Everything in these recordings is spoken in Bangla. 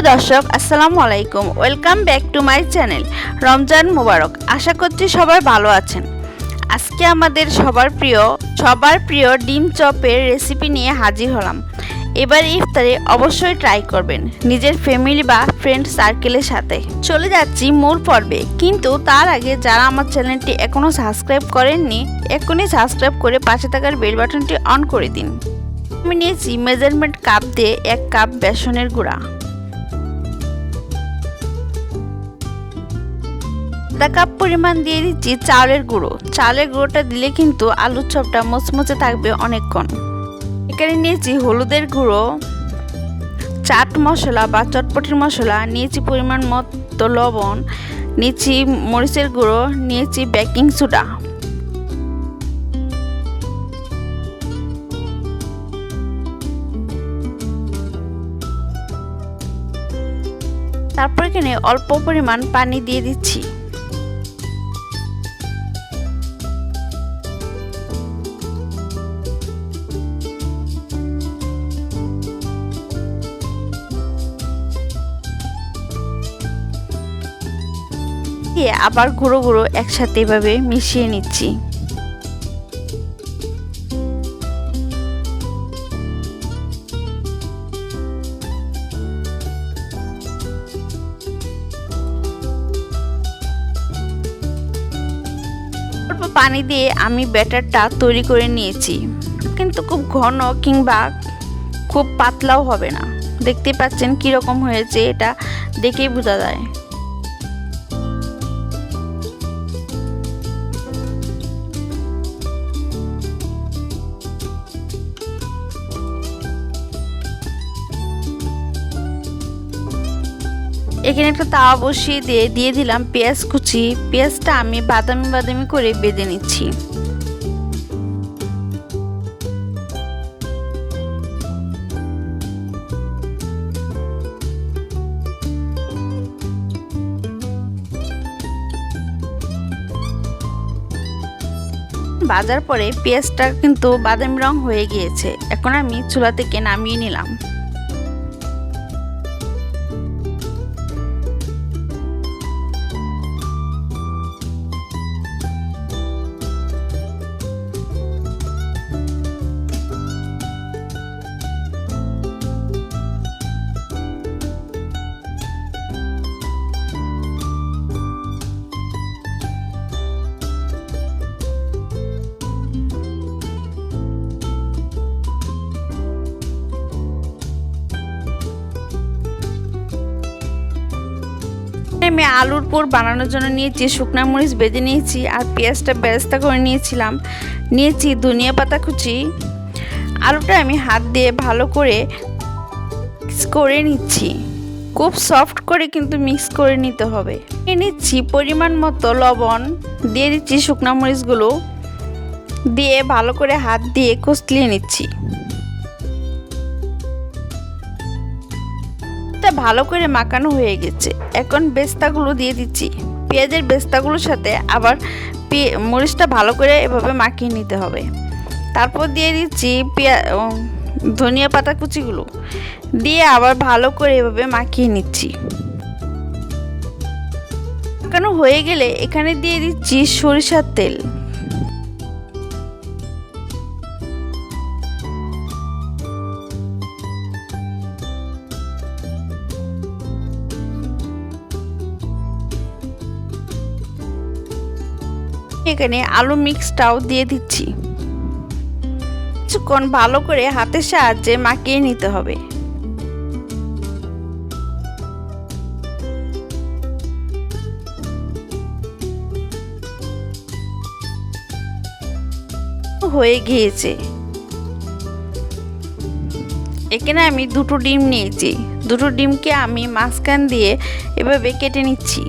প্রিয় দর্শক, আসসালামু আলাইকুম। Welcome back to my channel Ramzan মোবারক। আশা করছি সবাই ভালো আছেন। আজকে আমাদের সবার প্রিয় সবার প্রিয় ডিম চপের রেসিপি নিয়ে হাজির হলাম। এবার ইফতারে অবশ্যই ট্রাই করবেন, নিজের ফ্যামিলি বা ফ্রেন্ড সার্কেলের সাথে। চলে যাচ্ছি মূল পর্বে, কিন্তু তার আগে যারা আমার চ্যানেলটি এখনও সাবস্ক্রাইব করেননি, এখনই সাবস্ক্রাইব করে পাশে থাকার বেল বাটনটি অন করে দিন। আমি নিয়েছি মেজারমেন্ট কাপ দিয়ে এক কাপ বেসনের গুঁড়া। আধা কাপ পরিমাণ দিয়ে দিচ্ছি চালের গুঁড়ো। চালের গুঁড়োটা দিলে কিন্তু আলুর চপটা মচমচে থাকবে অনেকক্ষণ। এখানে নিয়েছি হলুদের গুঁড়ো, চাট মশলা বা চটপটির মশলা, নিয়েছি পরিমাণ মতো লবণ, নিয়েছি মরিচের গুঁড়ো, নিয়েছি বেকিং সোডা। তারপর এখানে অল্প পরিমাণ পানি দিয়ে দিচ্ছি। দিয়ে আবার গুঁড়ো গুঁড়ো একসাথে এভাবে মিশিয়ে নিচ্ছি। পানি দিয়ে আমি ব্যাটারটা তৈরি করে নিয়েছি। কিন্তু খুব ঘন কিংবা খুব পাতলাও হবে না। দেখতে পাচ্ছেন কীরকম হয়েছে, এটা দেখেই বোঝা যায়। এখানে একটা তাওয়া বসিয়ে দিয়ে দিয়ে দিলাম পেঁয়াজ কুচি। পেঁয়াজটা আমি বাদামি বাদামি করে বেঁধে নিচ্ছি। বাজার পরে পেঁয়াজটা কিন্তু বাদামি রং হয়ে গিয়েছে। এখন আমি চুলা থেকে নামিয়ে নিলাম। আমি আলুর পুর বানানোর জন্য নিয়েছি, শুকনা মরিচ বেজে নিয়েছি আর পেঁয়াজটা বেরেস্তা করে নিয়েছিলাম। নিয়েছি ধনিয়া পাতা কুচি। আলুটা আমি হাত দিয়ে ভালো করে করে নিচ্ছি। খুব সফট করে কিন্তু মিক্স করে নিতে হবে। নিয়ে নিচ্ছি পরিমাণ মতো লবণ। দিয়ে দিচ্ছি শুকনা মরিচগুলো। দিয়ে ভালো করে হাত দিয়ে কষলিয়ে নিচ্ছি। এটা ভালো করে মাখানো হয়ে গেছে। এখন বেস্তাগুলো দিয়ে দিচ্ছি। পেঁয়াজের বেস্তাগুলোর সাথে আবার মরিচটা ভালো করে এভাবে মাখিয়ে নিতে হবে। তারপর দিয়ে দিচ্ছি পেঁয়া ধনিয়া পাতা কুচিগুলো। দিয়ে আবার ভালো করে এভাবে মাখিয়ে নিচ্ছি। মাখানো হয়ে গেলে এখানে দিয়ে দিচ্ছি সরিষার তেল। এখানে আলু মিক্সটাও দিয়ে দিচ্ছি। কিছুক্ষণ ভালো করে হাতের সাহায্যে মাখিয়ে নিতে হবে। হয়ে গিয়েছে। এখানে আমি দুটো ডিম নিয়েছি। দুটো ডিমকে আমি মাঝখান দিয়ে এভাবে কেটে নিচ্ছি।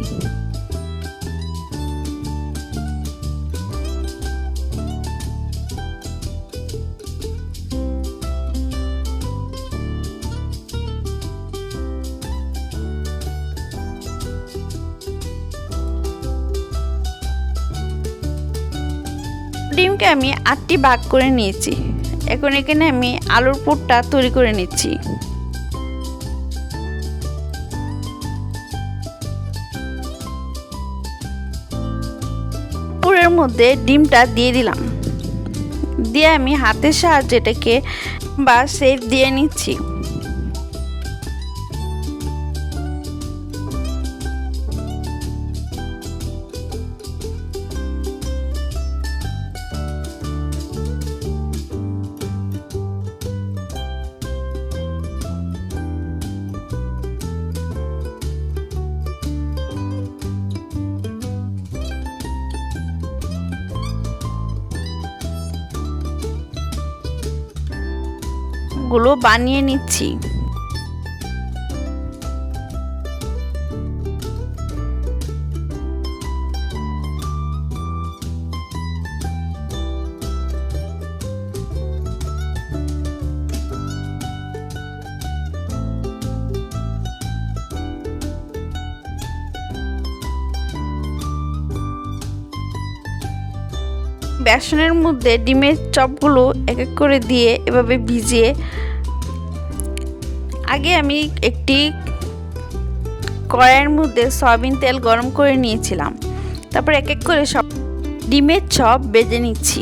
ডিমকে আমি আটটি ভাগ করে নিয়েছি। এখন এখানে আমি আলুর পুরটা তৈরি করে নিচ্ছি। পুরের মধ্যে ডিমটা দিয়ে দিলাম। দিয়ে আমি হাতের সাহায্যে এটাকে বা সেফ দিয়ে নিচ্ছি। গুলো বানিয়ে নিচ্ছি। বেসনের মধ্যে ডিমের চপগুলো এক এক করে দিয়ে এভাবে ভিজিয়ে, আগে আমি একটি কড়াইয়ের মধ্যে সয়াবিন তেল গরম করে নিয়েছিলাম। তারপর এক এক করে সব ডিমের চপ বেজে নিচ্ছি।